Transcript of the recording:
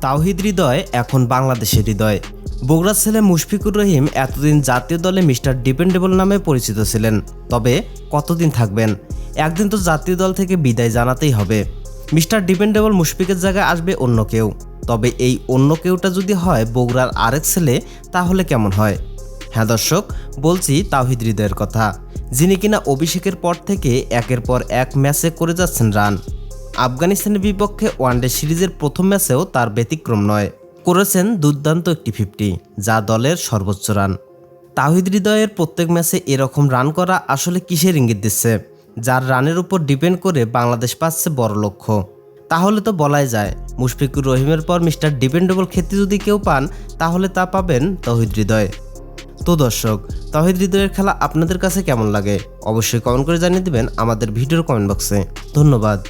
তাওহিদ হৃদয় এখন বাংলাদেশের হৃদয়। বগুড়ার ছেলে মুশফিকুর রহিম এতদিন জাতীয় দলে মিস্টার ডিপেন্ডেবল নামে পরিচিত ছিলেন। তবে কতদিন থাকবেন? একদিন তো জাতীয় দল থেকে বিদায় জানাতেই হবে। মিস্টার ডিপেন্ডেবল মুশফিকের জায়গায় আসবে অন্য কেউ। তবে এই অন্য কেউটা যদি হয় বগুড়ার আরেক ছেলে, তাহলে কেমন হয়? হ্যাঁ দর্শক, বলছি তাওহিদ হৃদয়ের কথা। যিনি কিনা অভিষেকের পর থেকে একের পর এক ম্যাচে করে যাচ্ছেন রান। আফগানিস্তানের বিপক্ষে ওয়ানডে সিরিজের প্রথম ম্যাচেও তার ব্যতিক্রম নয়। করেছেন দুর্দান্ত একটি ফিফটি, যা দলের সর্বোচ্চ রান। তাহিদ হৃদয়ের প্রত্যেক ম্যাচে এরকম রান করা আসলে কিসের ইঙ্গিত দিচ্ছে? যার রানের উপর ডিপেন্ড করে বাংলাদেশ পাচ্ছে বড় লক্ষ্য। তাহলে তো বলাই যায়, মুশফিকুর রহিমের পর মিস্টার ডিপেন্ডেবল খ্যাতি যদি কেউ পান, তাহলে তা পাবেন তহিদ হৃদয়। তো দর্শক তহিদ হৃদয়ের খেলা আপনাদের কাছে কেমন লাগে? অবশ্যই কমেন্ট করে জানিয়ে দেবেন আমাদের ভিডিওর কমেন্ট বক্সে। ধন্যবাদ।